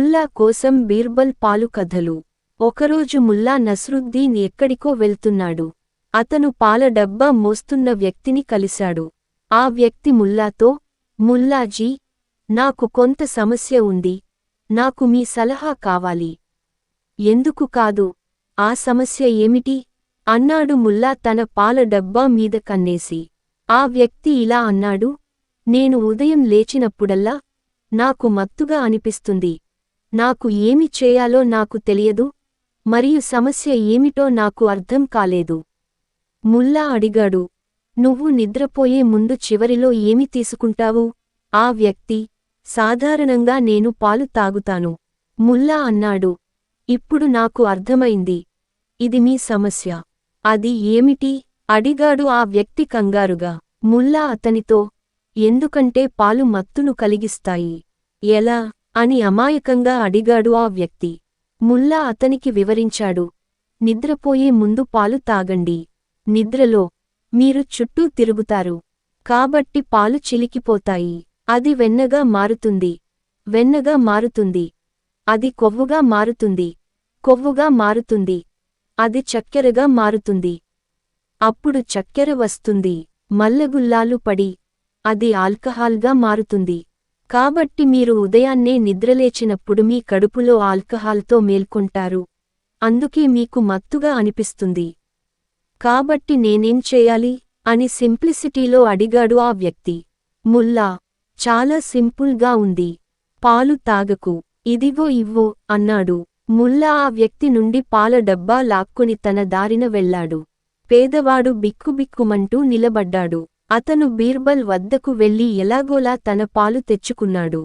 ముల్లా కోసం బీర్బల్ పాలు కథలు. ఒకరోజు ముల్లా నస్రుద్దీన్ ఎక్కడికో వెళ్తున్నాడు. అతను పాల డబ్బా మోస్తున్న వ్యక్తిని కలిశాడు. ఆ వ్యక్తి ముల్లాతో ముల్లాజీ నాకు కొంత సమస్య ఉంది. నాకు మీ సలహా కావాలి. ఎందుకు కాదు? ఆ సమస్య ఏమిటి అన్నాడు ముల్లా తన పాల డబ్బా మీద కన్నేసి. ఆ వ్యక్తి ఇలా అన్నాడు నేను ఉదయం లేచినప్పుడల్లా నాకు మత్తుగా అనిపిస్తుంది. నాకు ఏమి చేయాలో నాకు తెలియదు మరియు సమస్య ఏమిటో నాకు అర్థం కాలేదు. ముల్లా అడిగాడు నువ్వు నిద్రపోయే ముందు చివరిలో ఏమి తీసుకుంటావు? ఆ వ్యక్తి సాధారణంగా నేను పాలు తాగుతాను. ముల్లా అన్నాడు ఇప్పుడు నాకు అర్థమైంది. ఇది మీ సమస్య. అది ఏమిటి? అడిగాడు ఆ వ్యక్తి కంగారుగా. ముల్లా అతనితో ఎందుకంటే పాలు మత్తును కలిగిస్తాయి. ఎలా? అని అమాయకంగా అడిగాడు ఆ వ్యక్తి. ముల్లా అతనికి వివరించాడు. నిద్రపోయే ముందు పాలు తాగండి. నిద్రలో మీరు చుట్టూ తిరుగుతారు. కాబట్టి పాలు చిలికిపోతాయి. అది వెన్నగా మారుతుంది. వెన్నగా మారుతుంది. అది కొవ్వుగా మారుతుంది. కొవ్వుగా మారుతుంది. అది చక్కెరగా మారుతుంది. అప్పుడు చక్కెర వస్తుంది. మల్లగుల్లాలు పడి అది ఆల్కహాల్గా మారుతుంది. కాబట్టి మీరు ఉదయాన్నే నిద్రలేచినప్పుడు మీ కడుపులో ఆల్కహాల్తో మేల్కొంటారు. అందుకే మీకు మత్తుగా అనిపిస్తుంది. కాబట్టి నేనేం చేయాలి? అని సింప్లిసిటీలో అడిగాడు ఆ వ్యక్తి. ముల్లా చాలా సింపుల్గా ఉంది. పాలు తాగకు. ఇదిగో ఇవ్వో అన్నాడు. ముల్లా ఆ వ్యక్తి నుండి పాల డబ్బా లాక్కుని తన దారిన వెళ్ళాడు పేదవాడు బిక్కుబిక్కుమంటూ నిలబడ్డాడు. అతను బీర్బల్ వద్దకు వెళ్ళి ఎలాగోలా తన పాలు తెచ్చుకున్నాడు.